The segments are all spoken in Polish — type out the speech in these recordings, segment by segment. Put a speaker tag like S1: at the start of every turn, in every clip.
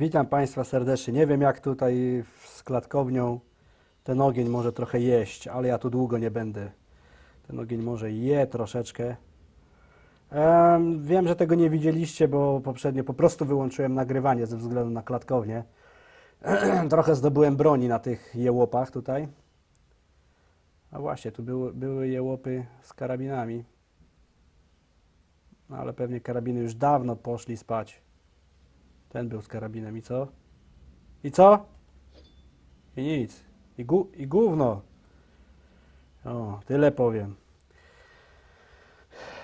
S1: Witam Państwa serdecznie. Nie wiem jak tutaj z klatkownią ten ogień może trochę jeść, ale ja tu długo nie będę. Ten ogień może je troszeczkę. Em, wiem, że tego nie widzieliście, bo poprzednio po prostu wyłączyłem nagrywanie ze względu na klatkownię. trochę zdobyłem broni na tych jełopach tutaj. A właśnie, tu były, były jełopy z karabinami. No ale pewnie karabiny już dawno poszli spać. Ten był z karabinem i co? I co? I nic. I, gu, i gówno. O, tyle powiem.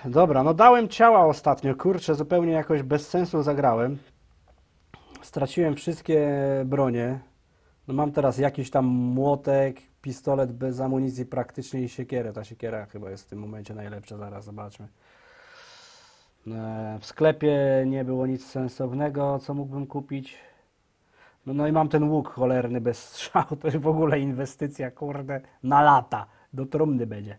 S1: Dobra, no dałem ciała ostatnio, kurczę, zupełnie jakoś bez sensu zagrałem. Straciłem wszystkie bronie. No mam teraz jakiś tam młotek, pistolet bez amunicji praktycznie i siekierę. Ta siekiera chyba jest w tym momencie najlepsza, zaraz zobaczmy. E, W sklepie nie było nic sensownego, co mógłbym kupić. No, no i mam ten łuk cholerny bez strzału. To jest w ogóle inwestycja, kurde, na lata. Do trumny będzie.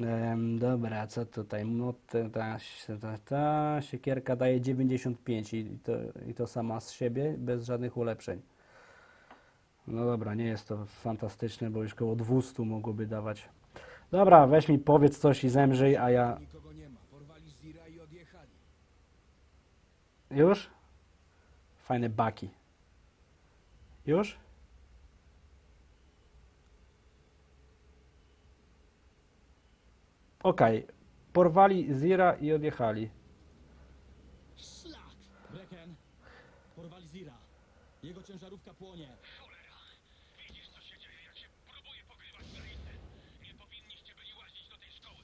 S1: Em, dobra, co tutaj? No, ta, ta, ta, ta siekierka daje 95 i to, i to sama z siebie, bez żadnych ulepszeń. No dobra, nie jest to fantastyczne, bo już koło 200 mogłoby dawać. Dobra, weź mi powiedz coś i zemrzyj, a ja...
S2: Nikogo nie ma. Porwali Zira i odjechali.
S1: Już? Fajne baki. Już? Okej. Porwali Zira i odjechali.
S2: Szlak! Brecken, porwali Zira. Jego ciężarówka płonie.
S3: Widzisz, co się dzieje, jak się próbuje pogrywać z Raisem. Nie powinniście byli łazić do tej szkoły.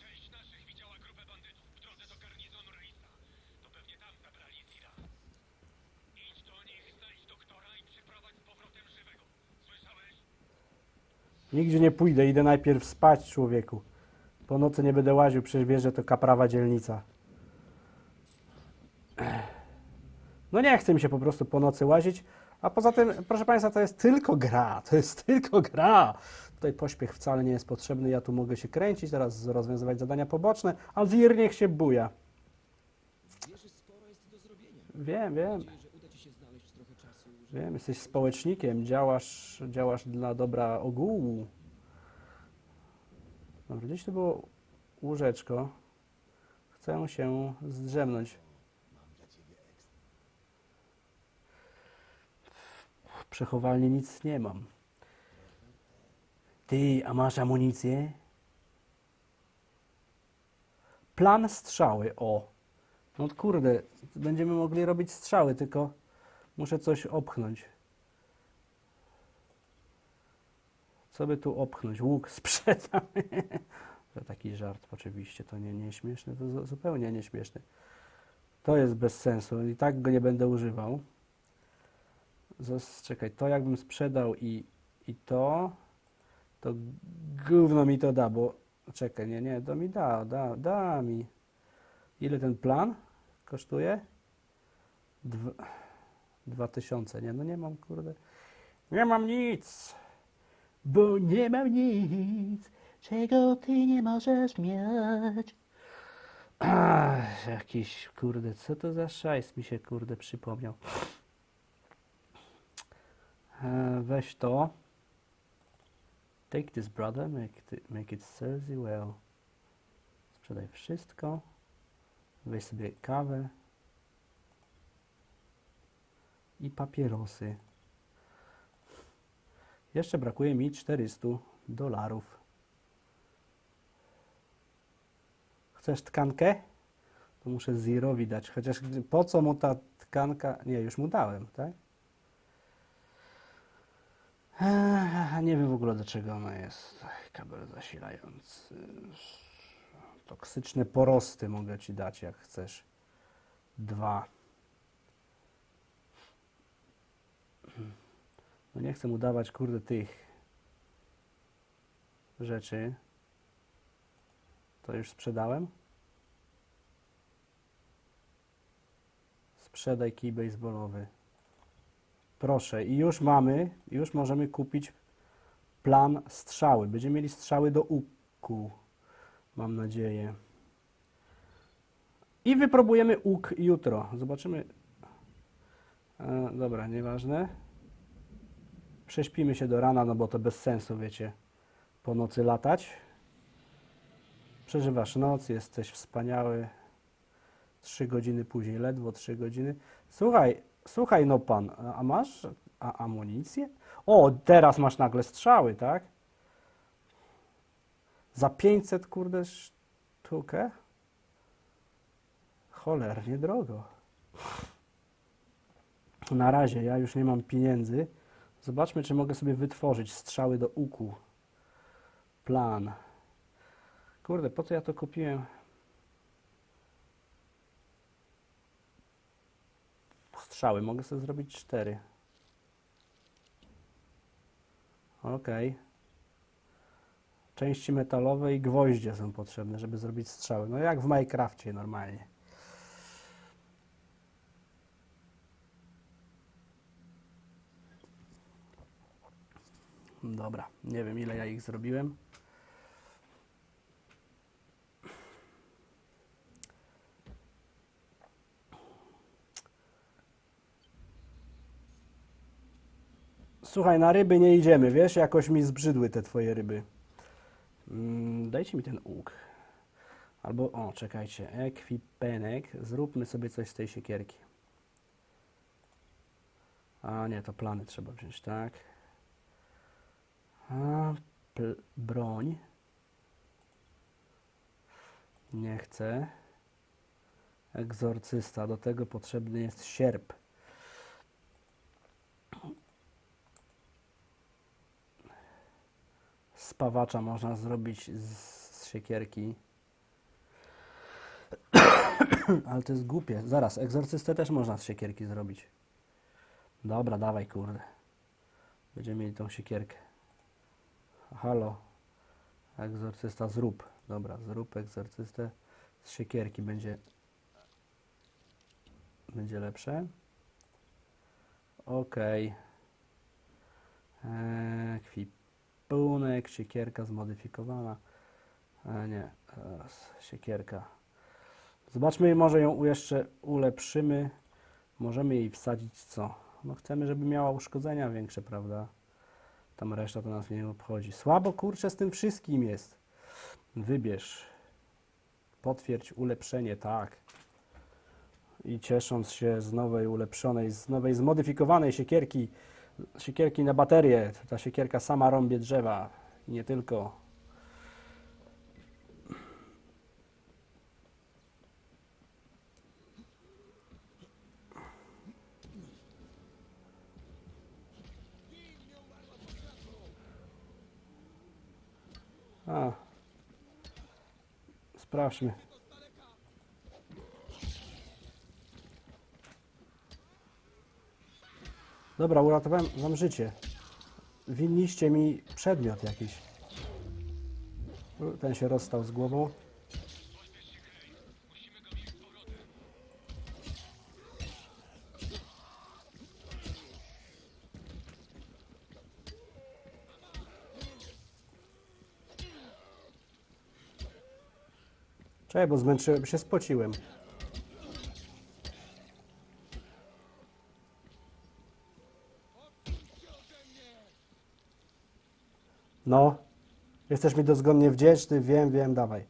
S3: Część naszych widziała grupę bandytów w drodze do garnizonu Raisa. To pewnie tam zabrali Zira. Idź do nich, znajdź doktora i przyprowadź z powrotem żywego. Słyszałeś?
S1: Nigdzie nie pójdę, idę najpierw spać, człowieku. Po nocy nie będę łaził, przecież wiesz, że to kaprawa dzielnica. No nie chce mi się po prostu po nocy łazić, a poza tym, proszę Państwa, to jest tylko gra, to jest tylko gra. Tutaj pośpiech wcale nie jest potrzebny, ja tu mogę się kręcić, teraz rozwiązywać zadania poboczne, a Zir niech się buja. Wiem, wiem,
S2: Mam nadzieję, że uda ci się znaleźć trochę czasu. Że...
S1: wiem, jesteś społecznikiem, działasz, działasz dla dobra ogółu. Dobra, gdzieś to było łóżeczko. Chcę się zdrzemnąć. W przechowalni nic nie mam. Ty, a masz amunicję? Plan strzały, o. No kurde, będziemy mogli robić strzały, tylko muszę coś opchnąć. Co by tu opchnąć? Łuk sprzedam. To taki żart oczywiście, to nie, nie śmieszne, to zu- zupełnie nie śmieszne. To jest bez sensu i tak go nie będę używał. Zas, czekaj, to jakbym sprzedał i, i to, to gówno mi to da, bo czekaj, nie, nie, to mi da, da, da mi. Ile ten plan kosztuje? Dwa, dwa tysiące, nie, no nie mam, kurde. Nie mam nic, bo nie mam nic, czego ty nie możesz mieć. Ach, jakiś, kurde, co to za szajs mi się, kurde, przypomniał. E, weź to. Take this, brother, make it, make it serve you well. Sprzedaj wszystko. Weź sobie kawę. I papierosy. Jeszcze brakuje mi 400 dolarów. Chcesz tkankę? To muszę Zerowi dać. Chociaż po co mu ta tkanka? Nie, już mu dałem, tak? Nie wiem w ogóle do czego ona jest. Kabel zasilający. Toksyczne porosty mogę ci dać jak chcesz. Dwa. No nie chcę mu dawać kurde tych rzeczy. To już sprzedałem? Sprzedaj kij baseballowy. Proszę, i już mamy, już możemy kupić plan strzały. Będziemy mieli strzały do łuku, mam nadzieję. I wypróbujemy łuk jutro. Zobaczymy, E, dobra, nieważne. Prześpimy się do rana, no bo to bez sensu, wiecie, po nocy latać. Przeżywasz noc, jesteś wspaniały. Trzy godziny później, ledwo trzy godziny. Słuchaj, słuchaj, no pan, a masz a, amunicję? O, teraz masz nagle strzały, tak? Za 500, kurde, sztukę? Cholernie drogo. Na razie, ja już nie mam pieniędzy. Zobaczmy, czy mogę sobie wytworzyć strzały do łuku. Plan. Kurde, po co ja to kupiłem? Strzały, mogę sobie zrobić cztery. Okej. Części metalowe i gwoździe są potrzebne, żeby zrobić strzały. No jak w Minecrafcie normalnie. Dobra, nie wiem ile ja ich zrobiłem. Słuchaj, na ryby nie idziemy, wiesz? Jakoś mi zbrzydły te twoje ryby. Mm, dajcie mi ten łuk. Albo, o, czekajcie, ekwipenek. Zróbmy sobie coś z tej siekierki. A nie, to plany trzeba wziąć, tak? A, broń. Nie chcę. Egzorcysta. Do tego potrzebny jest sierp. Spawacza można zrobić z, z siekierki. Ale to jest głupie. Zaraz, egzorcystę też można z siekierki zrobić. Dobra, dawaj, kurde. Będziemy mieli tą siekierkę. Halo. Egzorcysta zrób. Dobra, zrób egzorcystę z siekierki. Będzie będzie lepsze. Okej. Eee, Kwipunek, siekierka zmodyfikowana. E, nie, teraz siekierka. Zobaczmy, może ją jeszcze ulepszymy. Możemy jej wsadzić co? No chcemy, żeby miała uszkodzenia większe, prawda? Tam reszta to nas nie obchodzi. Słabo kurczę z tym wszystkim jest. Wybierz. Potwierdź ulepszenie, tak. I ciesząc się z nowej, ulepszonej, z nowej, zmodyfikowanej siekierki, siekierki na baterię. Ta siekierka sama rąbie drzewa. Nie tylko. A. Sprawdźmy. Dobra, uratowałem wam życie. Winniście mi przedmiot jakiś. Ten się rozstał z głową. Czekaj, bo zmęczyłem się, spociłem. No, jesteś mi dozgonnie wdzięczny, wiem, wiem, dawaj.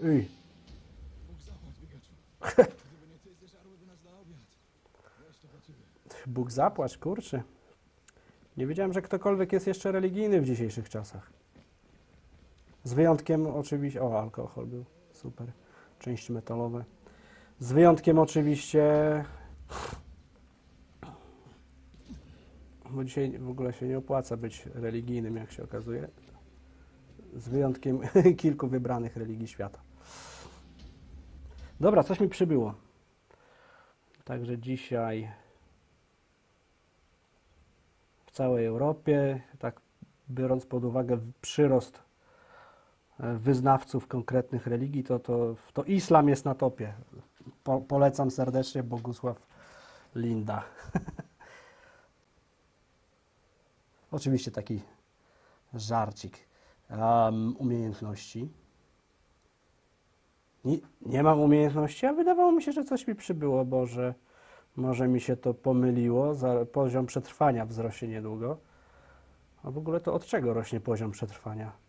S1: Uj,
S2: Bóg zapłać,
S1: kurczę. Nie wiedziałem, że ktokolwiek jest jeszcze religijny w dzisiejszych czasach. Z wyjątkiem oczywiście, o, alkohol był, super, części metalowe. Z wyjątkiem oczywiście, bo dzisiaj w ogóle się nie opłaca być religijnym, jak się okazuje. Z wyjątkiem kilku wybranych religii świata. Dobra, coś mi przybyło. Także dzisiaj w całej Europie, tak biorąc pod uwagę przyrost wyznawców konkretnych religii, to, to, to islam jest na topie. Po, polecam serdecznie Bogusław Linda. Oczywiście taki żarcik. Um, umiejętności. Nie, nie mam umiejętności, a wydawało mi się, że coś mi przybyło, Boże. Może mi się to pomyliło, za, poziom przetrwania wzrośnie niedługo. A w ogóle to od czego rośnie poziom przetrwania?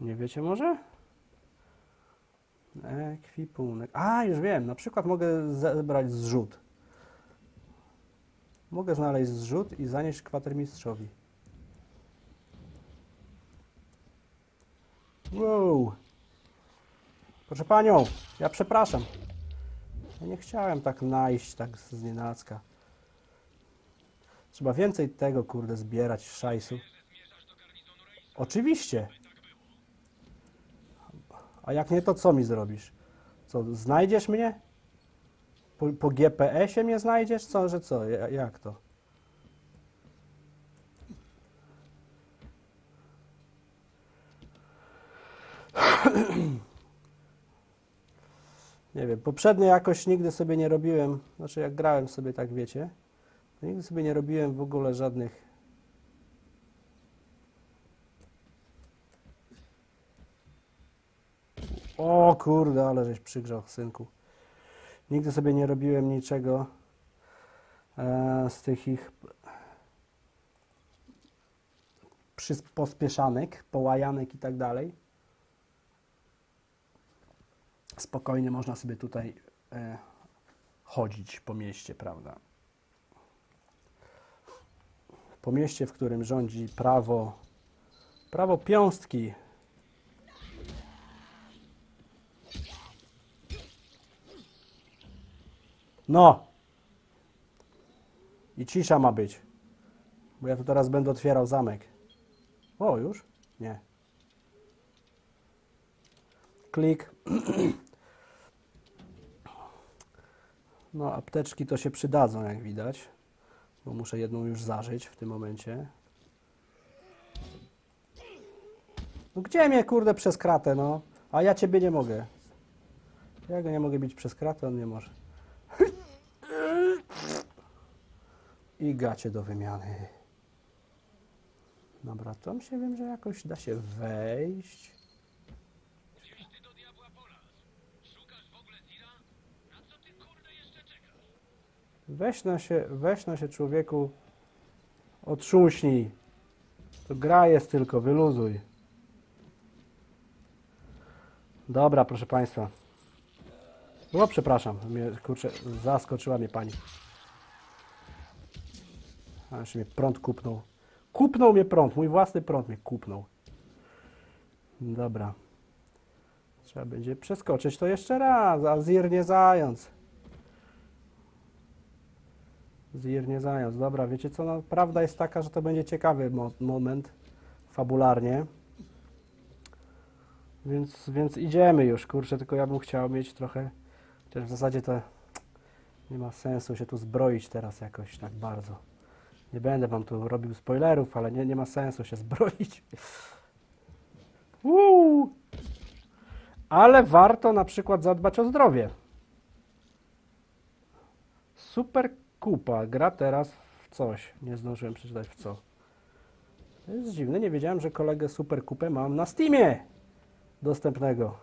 S1: Nie wiecie może? Ekwipunek. A, już wiem. Na przykład mogę zebrać zrzut. Mogę znaleźć zrzut i zanieść kwatermistrzowi. Wow. Proszę panią, ja przepraszam. Ja nie chciałem tak najść tak z nienacka. Trzeba więcej tego, kurde, zbierać szajsu. Oczywiście. A jak nie, to co mi zrobisz? Co, znajdziesz mnie? Po, po GPS-ie mnie znajdziesz? Co, że co? Ja- Jak to? Nie wiem, poprzednio jakoś nigdy sobie nie robiłem, znaczy jak grałem sobie tak wiecie, nigdy sobie nie robiłem w ogóle żadnych O kurde, ale żeś przygrzał, synku. Nigdy sobie nie robiłem niczego e, z tych ich pospieszanek, połajanek i tak dalej. Spokojnie można sobie tutaj e, chodzić po mieście, prawda? Po mieście, w którym rządzi prawo, prawo piąstki, No! I cisza ma być. Bo ja tu teraz będę otwierał zamek. O, już? Nie. Klik. No, apteczki to się przydadzą, jak widać. Bo muszę jedną już zażyć w tym momencie. No gdzie mnie, kurde, przez kratę, no? A ja ciebie nie mogę. Ja go nie mogę bić przez kratę, on nie może. I gacie do wymiany. Dobra, tam się wiem, że jakoś da się wejść. Weź no się, weź no się człowieku, otrząśnij. To gra jest tylko, wyluzuj. Dobra, proszę Państwa. O, przepraszam, mnie, kurczę, zaskoczyła mnie Pani. Aż mnie prąd kupnął. Kupnął mnie prąd, mój własny prąd mnie kupnął. Dobra. Trzeba będzie przeskoczyć to jeszcze raz, a zir nie zając. Zir nie zając. Dobra, wiecie co, no, prawda jest taka, że to będzie ciekawy mo moment fabularnie. Więc, więc idziemy już, kurczę, tylko ja bym chciał mieć trochę, chociaż w zasadzie to nie ma sensu się tu zbroić teraz jakoś tak bardzo. Nie będę wam tu robił spoilerów, ale nie, nie ma sensu się zbroić. Uuu. Ale warto na przykład zadbać o zdrowie. Super kupa. Gra teraz w coś. Nie zdążyłem przeczytać w co. To jest dziwne. Nie wiedziałem, że kolegę Super Kupę mam na Steamie dostępnego.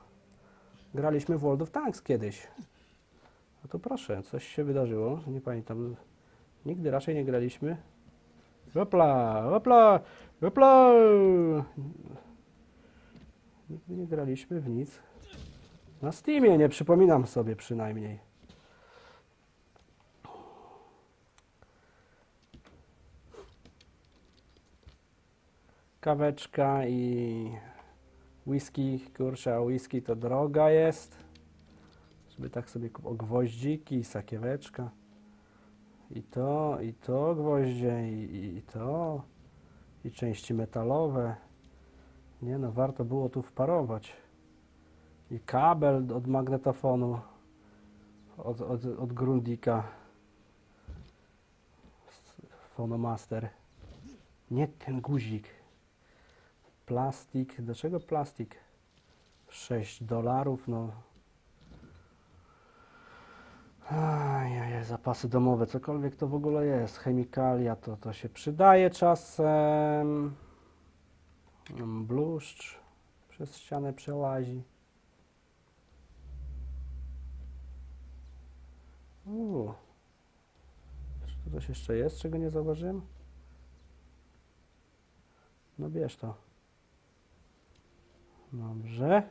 S1: Graliśmy w World of Tanks kiedyś. No to proszę, coś się wydarzyło. Nie pamiętam. Nigdy raczej nie graliśmy. Hopla, hopla, hopla. Nigdy nie graliśmy w nic. Na Steamie, nie przypominam sobie przynajmniej. Kaweczka i whisky, kurczę, a whisky to droga jest. Żeby tak sobie o gwoździki sakieweczka. I to, i to gwoździe, i, i, to. I części metalowe. Nie no, warto było tu wparować. I kabel od magnetofonu. Od, od, od Grundika. Phonomaster. Nie ten guzik. Plastik. Do czego plastik? 6 dolarów, no. Ajajaj, zapasy domowe, cokolwiek to w ogóle jest. Chemikalia to, to się przydaje czasem. Bluszcz przez ścianę przełazi. Uuu. Coś jeszcze jest, czego nie zauważyłem? No bierz to. Dobrze.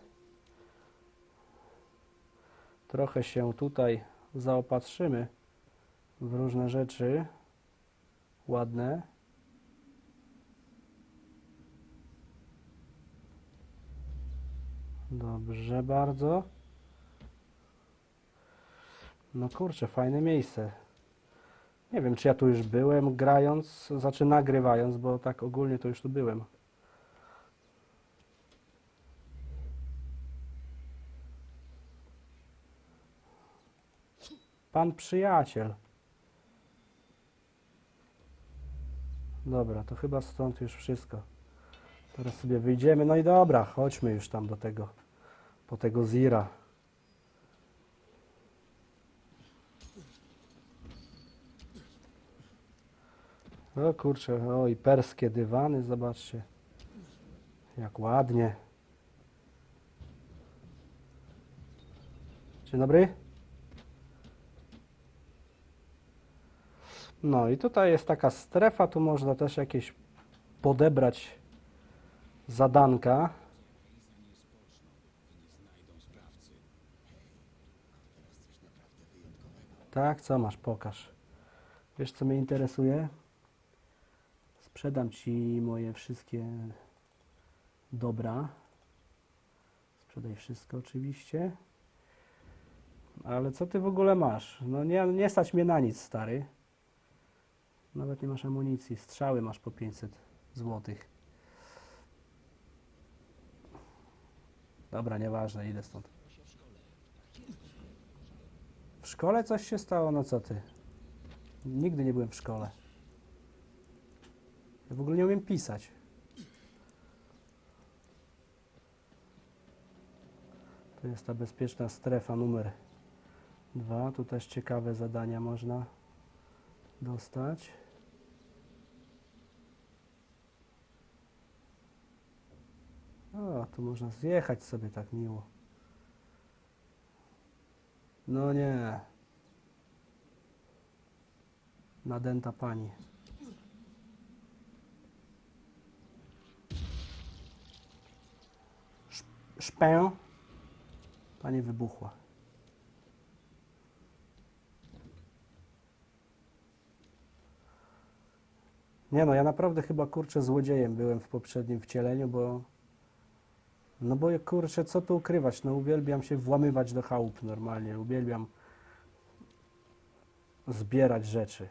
S1: Trochę się tutaj zaopatrzymy w różne rzeczy ładne. Dobrze bardzo. No kurczę, fajne miejsce. Nie wiem, czy ja tu już byłem grając, znaczy nagrywając, bo tak ogólnie to już tu byłem. Pan przyjaciel. Dobra, to chyba stąd już wszystko. Teraz sobie wyjdziemy. No i dobra, chodźmy już tam do tego, po tego Zira. O kurczę, o i perskie dywany, zobaczcie. Jak ładnie. Dzień dobry. No i tutaj jest taka strefa, tu można też jakieś podebrać zadanka. Tak, co masz? Pokaż. Wiesz, co mnie interesuje? Sprzedam Ci moje wszystkie dobra. Sprzedaj wszystko oczywiście. Ale co Ty w ogóle masz? No nie, nie stać mnie na nic, stary. Nawet nie masz amunicji. Strzały masz po 500 złotych. Dobra, nieważne, idę stąd. W szkole coś się stało? No co ty? Nigdy nie byłem w szkole. Ja w ogóle nie umiem pisać. To jest ta bezpieczna strefa numer dwa. Tu też ciekawe zadania można dostać. O, tu można zjechać sobie tak miło. No nie. Nadęta pani. Sz- Szpę. Pani wybuchła. Nie no, ja naprawdę chyba kurczę złodziejem byłem w poprzednim wcieleniu, bo no bo kurczę, co tu ukrywać? No uwielbiam się włamywać do chałup normalnie, uwielbiam zbierać rzeczy.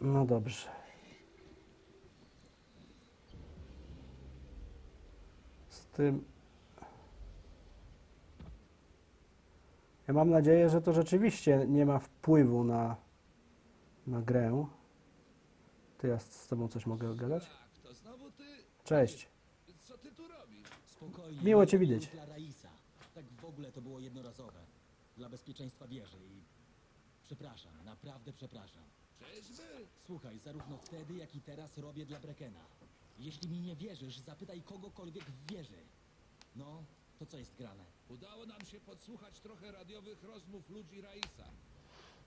S1: No dobrze. Z tym. Ja mam nadzieję, że to rzeczywiście nie ma wpływu na, na grę. Ty, ja z z tobą coś mogę gadać?
S2: Tak, to znowu ty?
S1: Cześć.
S2: Co ty tu robisz?
S4: Spokojnie.
S1: Miło cię widzieć.
S4: Dla Raisa. Tak w ogóle to było jednorazowe. Dla bezpieczeństwa wieży i... Przepraszam, naprawdę przepraszam.
S2: Czyżby?
S4: Słuchaj, zarówno wtedy, jak i teraz robię dla Brekena. Jeśli mi nie wierzysz, zapytaj kogokolwiek w wieży. No, to co jest grane?
S2: Udało nam się podsłuchać trochę radiowych rozmów ludzi Raisa.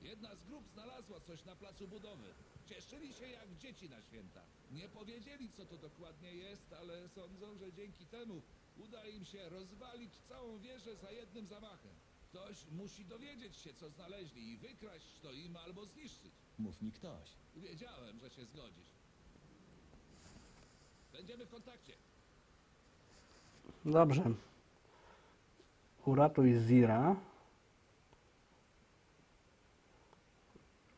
S2: Jedna z grup znalazła coś na placu budowy. Cieszyli się jak dzieci na święta. Nie powiedzieli, co to dokładnie jest, ale sądzą, że dzięki temu uda im się rozwalić całą wieżę za jednym zamachem. Ktoś musi dowiedzieć się, co znaleźli i wykraść to im albo zniszczyć.
S4: Mów mi ktoś.
S2: Wiedziałem, że się zgodzisz. Będziemy w kontakcie.
S1: Dobrze. Uratuj Zira.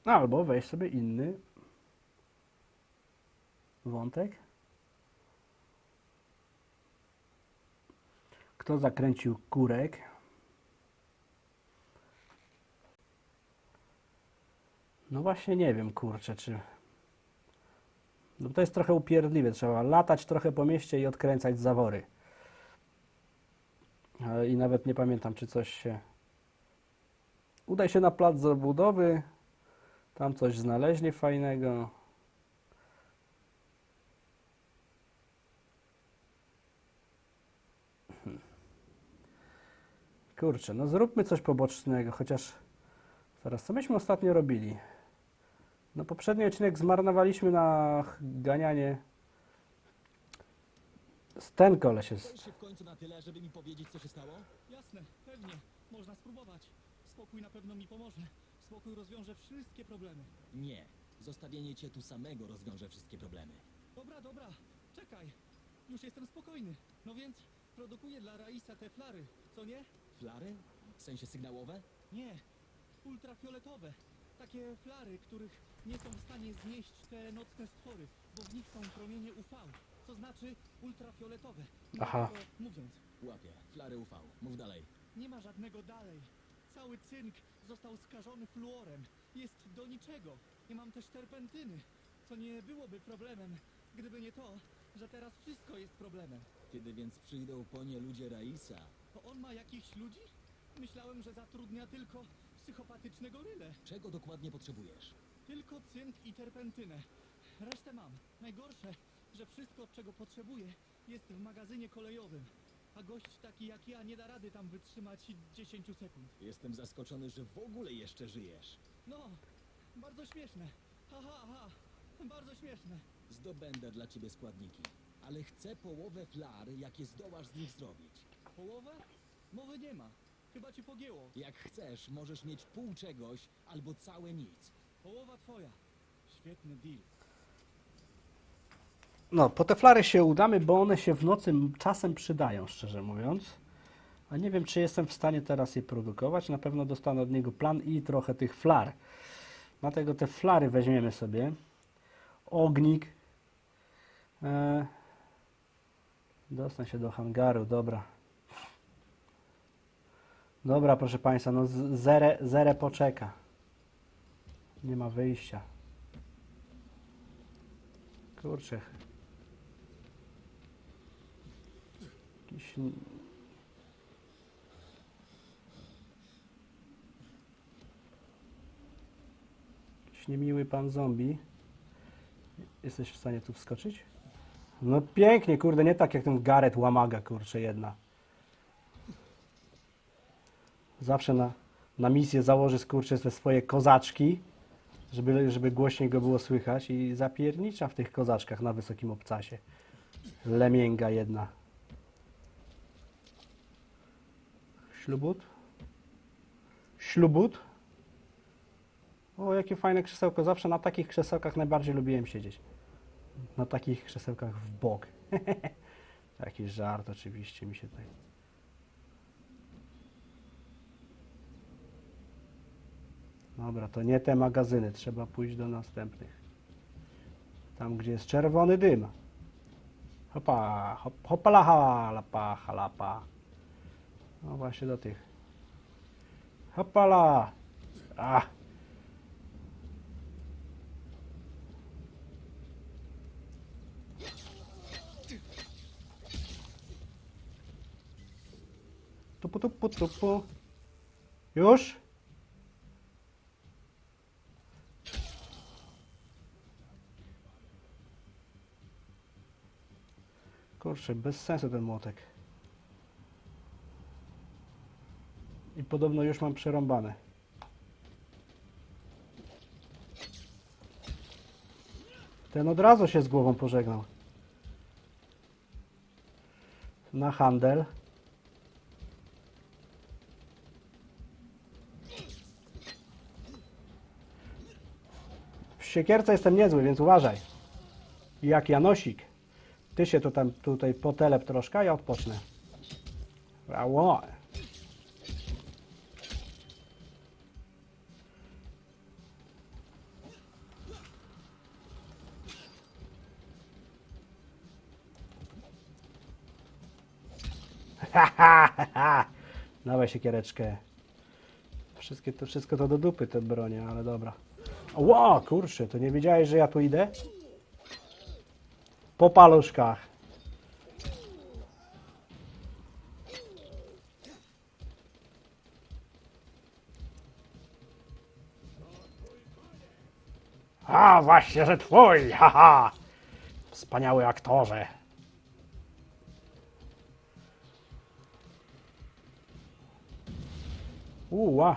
S1: Albo weź sobie inny wątek. Kto zakręcił kurek? No właśnie nie wiem, kurczę, czy... No to jest trochę upierdliwe. Trzeba latać trochę po mieście i odkręcać zawory. I nawet nie pamiętam, czy coś się udaj się na plac zabudowy. Tam coś znaleźli fajnego. Hmm. Kurczę, no zróbmy coś pobocznego, chociaż zaraz, co myśmy ostatnio robili? No poprzedni odcinek zmarnowaliśmy na ganianie. Ten koleś jest.
S4: Się w końcu na tyle, żeby mi powiedzieć, co się stało?
S5: Jasne, pewnie. Można spróbować. Spokój na pewno mi pomoże. Spokój rozwiąże wszystkie problemy.
S4: Nie. Zostawienie cię tu samego rozwiąże wszystkie problemy.
S5: Dobra, dobra, czekaj. Już jestem spokojny. No więc produkuję dla Raisa te flary, co nie?
S4: Flary? W sensie sygnałowe?
S5: Nie. Ultrafioletowe. Takie flary, których nie są w stanie znieść te nocne stwory, bo w nich są promienie UV, co znaczy ultrafioletowe.
S1: Aha.
S5: Dlatego Mówiąc,
S4: Łapię. Flary UV. Mów dalej.
S5: nie ma żadnego dalej. Cały cynk został skażony fluorem. Jest do niczego. Nie mam też terpentyny, co nie byłoby problemem, gdyby nie to, że teraz wszystko jest problemem.
S4: Kiedy więc przyjdą po nie ludzie Raisa?
S5: To on ma jakichś ludzi? Myślałem, że zatrudnia tylko psychopatycznego rylę.
S4: Czego dokładnie potrzebujesz?
S5: Tylko cynk i terpentynę. Resztę mam. Najgorsze, że wszystko, czego potrzebuję, jest w magazynie kolejowym. A gość taki jak ja nie da rady tam wytrzymać 10 sekund.
S4: Jestem zaskoczony, że w ogóle jeszcze żyjesz.
S5: No, bardzo śmieszne. Ha, ha, ha. Bardzo śmieszne.
S4: Zdobędę dla ciebie składniki. Ale chcę połowę flar, jakie zdołasz z nich zrobić.
S5: Połowę? Mowy nie ma. Chyba ci pogięło.
S4: Jak chcesz, możesz mieć pół czegoś albo całe nic.
S5: Połowa twoja. Świetny deal.
S1: No, po te flary się udamy, bo one się w nocy czasem przydają, szczerze mówiąc. A nie wiem, czy jestem w stanie teraz je produkować. Na pewno dostanę od niego plan i trochę tych flar. Dlatego te flary weźmiemy sobie. Ognik. E, dostanę się do hangaru, dobra. Dobra, proszę Państwa, no z- zere, zere poczeka. Nie ma wyjścia. Kurczę. Jakiś... Jakiś niemiły pan zombie. Jesteś w stanie tu wskoczyć? No pięknie, kurde, nie tak jak ten Gareth łamaga, kurczę, jedna. Zawsze na, na misję założy skurcze te swoje kozaczki, żeby, żeby głośniej go było słychać i zapiernicza w tych kozaczkach na wysokim obcasie. Lemięga jedna. Ślubut? Ślubut? O, jakie fajne krzesełko. Zawsze na takich krzesełkach najbardziej lubiłem siedzieć. Na takich krzesełkach w bok. Taki żart oczywiście mi się tutaj... Dobra, to nie te magazyny. Trzeba pójść do następnych. Tam, gdzie jest czerwony dym. Hopa, hop, hopala, halapa, halapa. No właśnie do tych. Hopala. A. Tupu, tupu, tupu. Już? Kurczę, bez sensu ten młotek. I podobno już mam przerąbane. Ten od razu się z głową pożegnał. Na handel. W siekierce jestem niezły, więc uważaj. Jak Janosik. Ty się to tam tutaj potelep troszkę, ja odpocznę. Brawo. Ha, ha, ha. Dawaj. Wszystkie to, wszystko to do dupy te bronie, ale dobra. Ło, kurczę, to nie wiedziałeś, że ja tu idę? Po paluszkach. A, właśnie, że twój, haha! Wspaniały aktorze. Uła.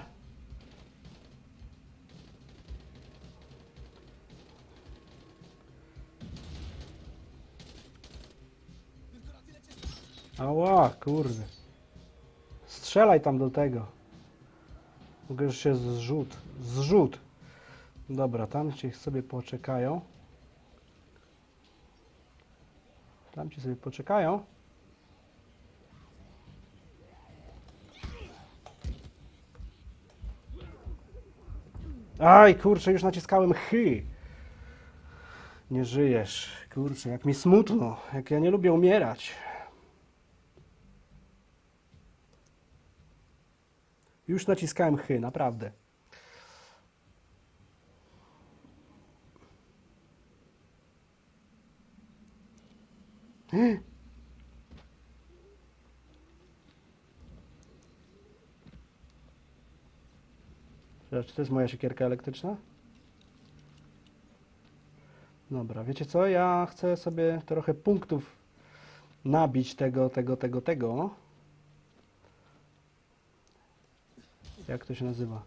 S1: Ała, kurde. Strzelaj tam do tego. Mogę już się zrzut. Zrzut. Dobra, tam ci sobie poczekają. Tam ci sobie poczekają. Aj, kurczę, już naciskałem chy. Nie żyjesz. Kurczę, jak mi smutno. Jak ja nie lubię umierać. Już naciskałem chy, naprawdę. Czy to jest moja siekierka elektryczna? Dobra, wiecie co? Ja chcę sobie trochę punktów nabić tego, tego, tego, tego. Jak to się nazywa?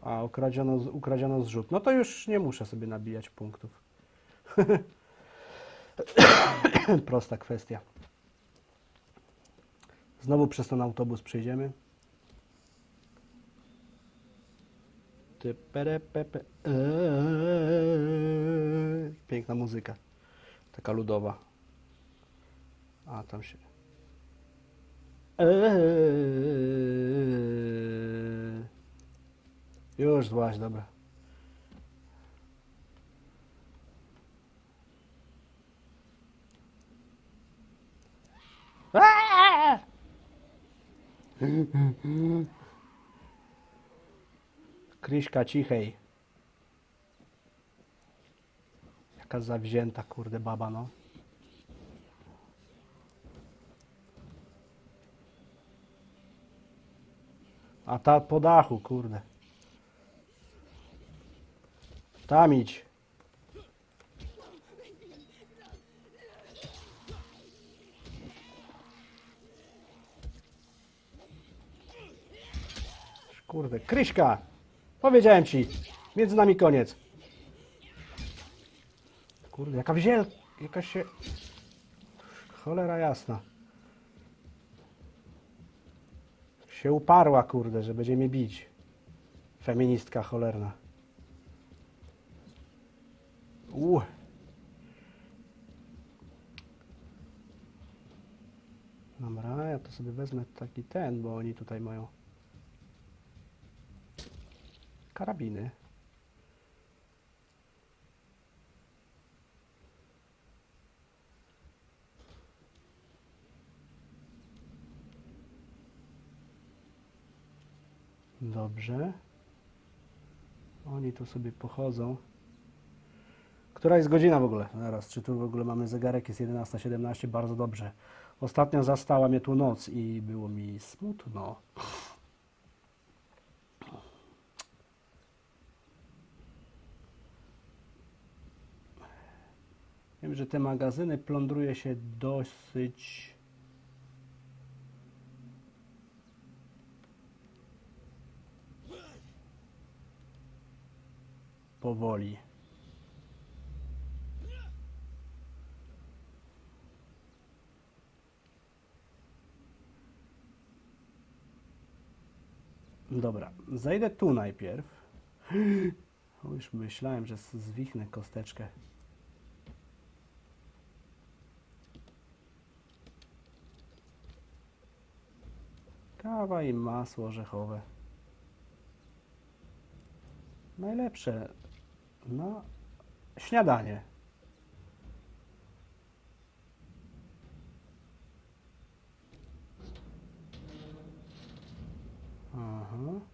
S1: A, ukradziono, ukradziono zrzut. No to już nie muszę sobie nabijać punktów. Prosta kwestia. Znowu przez ten autobus przejdziemy. Eee. Piękna muzyka. Taka ludowa. A, tam się... Eee. Już złaś, dobra. Aaa! Kryśka cichej. Jaka zawzięta, kurde, baba, no. A ta po dachu, kurde. Tam idź. Kurde, Kryśka! Powiedziałem ci, między nami koniec. Kurde, jaka wzięl... Jakaś się... Cholera jasna. Się uparła, kurde, że będzie mnie bić. Feministka cholerna. U. Dobra, ja to sobie wezmę taki ten, bo oni tutaj mają karabiny. Dobrze. Oni tu sobie pochodzą. Która jest godzina w ogóle? Zaraz, czy tu w ogóle mamy zegarek? Jest 11.17, bardzo dobrze. Ostatnio zastała mnie tu noc i było mi smutno. Wiem, że te magazyny plądruje się dosyć powoli. Dobra, zejdę tu najpierw. Już myślałem, że zwichnę kosteczkę. Kawa i masło orzechowe. Najlepsze na śniadanie. Ага.